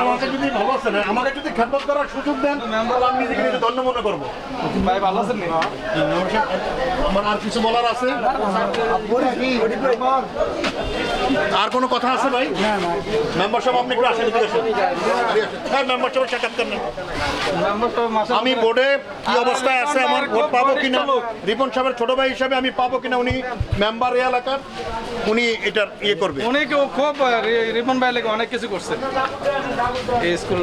আমাকে যদি ভালো আমাকে যদি খেদমত করার সুযোগ দেন তাহলে আমি নিজেকে নিজে ধন্য মনে করব ভাই ভালো আছেন নি? আমার আর কিছু বলার আছে আর কোনো কথা আছে ভাই মেম্বার সাহেব আপনি একটু আসেন। হ্যাঁ মেম্বার সাক্ষাৎকার আমি বোর্ডে কি অবস্থায় আছে আমার ভোট পাবো কিনা? রিপন সাহেবের ছোট ভাই হিসাবে আমি পাবো কিনা উনি মেম্বার এলাকার উনি এটার ইয়ে করবে। উনি খুব রিপন ভাই লেগে অনেক কিছু করছে। এই স্কুল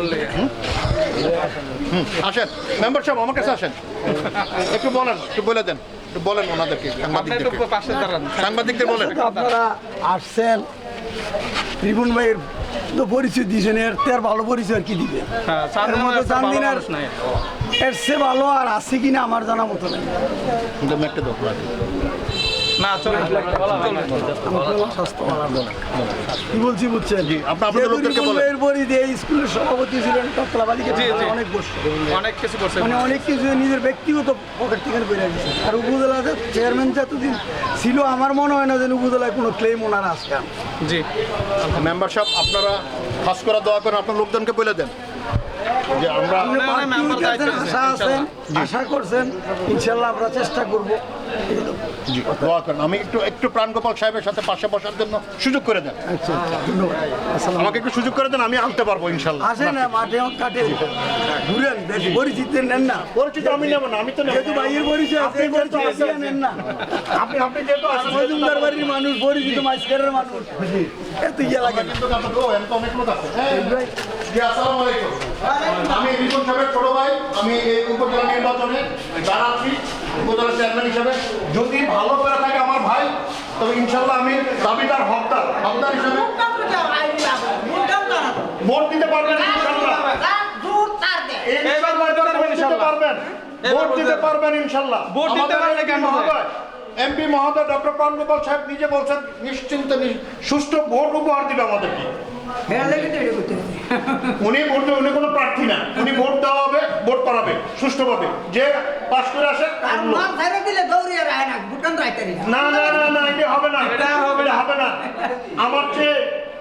আসেন। মেম্বার সাহেব আমার কাছে আসেন। একটু বলেন একটু বলে দেন। একটু বলেন ওনাদেরকে সাংবাদিকদের বলেন। আপনারা আসছেন রিপুন ভাইয়ের তো পরিচয় দিয়েছেন এর তো আর ভালো পরিচয় আর কি দিবে? হ্যাঁ, এর মধ্যে চান্দিনার এর সে ভালো আর আছে কিনা আমার জানা মতো নেই। না চলে স্বাস্থ্য ভালো না। কি বলছি বুঝছেন? জি, আপনি আপনাদের লোকদেরকে বলেন। ভাইয়ের দিয়ে স্কুলের সভাপতি ছিলেন বালিকা। অনেক বছর অনেক কিছু করছে। মানে অনেক কিছু নিজের ব্যক্তিগত পকেট থেকে আর উপজেলাতে চেয়ারম্যান যতদিন ছিল আমার মনে হয় না যে উপজেলায় কোনো ক্লেম ওনার আসবে জি। মেম্বার সাহেব আপনারা খাস করে দোয়া করেন আপনার লোকজনকে বলে দেন। যে আমরা আশা আছেন আশা করছেন ইনশাল্লাহ আমরা চেষ্টা করব। জি দোয়া করেন। আমি একটু একটু প্রাণগোপাল সাহেবের সাথে পাশে বসার জন্য সুযোগ করে দেন। আচ্ছা আচ্ছা আমাকে একটু সুযোগ করে দেন আমি আনতে পারব ইনশাল্লাহ। আসেন না মাঠে কাটে ঘুরেন পরিচিত নেন না। পরিচিত আমি নেব না আমি তো নেব যেহেতু ভাইয়ের পরিচয় আপনি পরিচয় আসিয়া নেন না। আপনি আপনি যেহেতু মজুমদার বাড়ির মানুষ পরিচিত মাঝখানের মানুষ। এত ইয়ে লাগে কিন্তু অনেক লোক আছে। এই, জি, আসসালামু আলাইকুম। আমি রিপন সাহেবের ছোট ভাই আমি এই উপজেলা নির্বাচনে দাঁড়াচ্ছি উপজেলা চেয়ারম্যান হিসাবে। যদি ভালো করে থাকে আমার ভাই তবে ইনশাল্লাহ আমি দাবিদার হকদার হকদার হিসাবে ভোট দিতে পারবেন ইনশাল্লাহ এইবার এইবার ভোট দিতে পারবেন দিতে ইনশাল্লাহ। পারবেন। এবার ভোট ভোট দিতে দিতে- পারবেন ইনশাল্লাহ ভোট দিতে পারলে কেন নয়? এমপি মহোদয় ডক্টর প্রাণগোপাল সাহেব নিজে বলছেন নিশ্চিন্ত সুষ্ঠু ভোট উপহার দিবে আমাদেরকে। উনি ভোট উনি কোনো প্রার্থী না। উনি ভোট দেওয়া হবে ভোট করাবে সুষ্ঠুভাবে। যে পাশ করে আসে না না। না না এটা হবে না। এটা হবে না। হবে না। আমার চেয়ে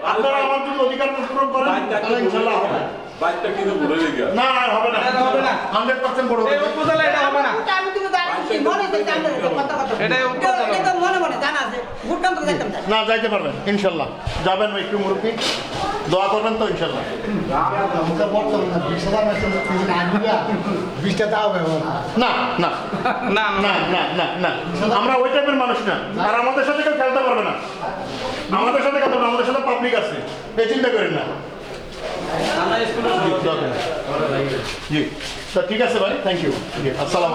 আপনারা আমার যদি অধিকার পূরণ করেন হবে বাইকটা কিন্তু না না হবে না। এটা হবে না। হান্ড্রেড পার্সেন্ট বড় এই হবে উপজেলা এটা হবে না। না। যাইতে পারবেন ইনশাল্লাহ। যাবেন একটু মুরব্বী। দোয়া করবেন তো ইনশাল্লাহ। না না। না না। না না না আমরা ওই টাইপের মানুষ না। আর আমাদের সাথে কেউ খেলতে পারবে না। আমাদের সাথে খেলতে আমাদের সাথে পাবলিক আছে। এই চিন্তা করেন না। জি। ঠিক আছে ভাই থ্যাংক ইউ আসসালাম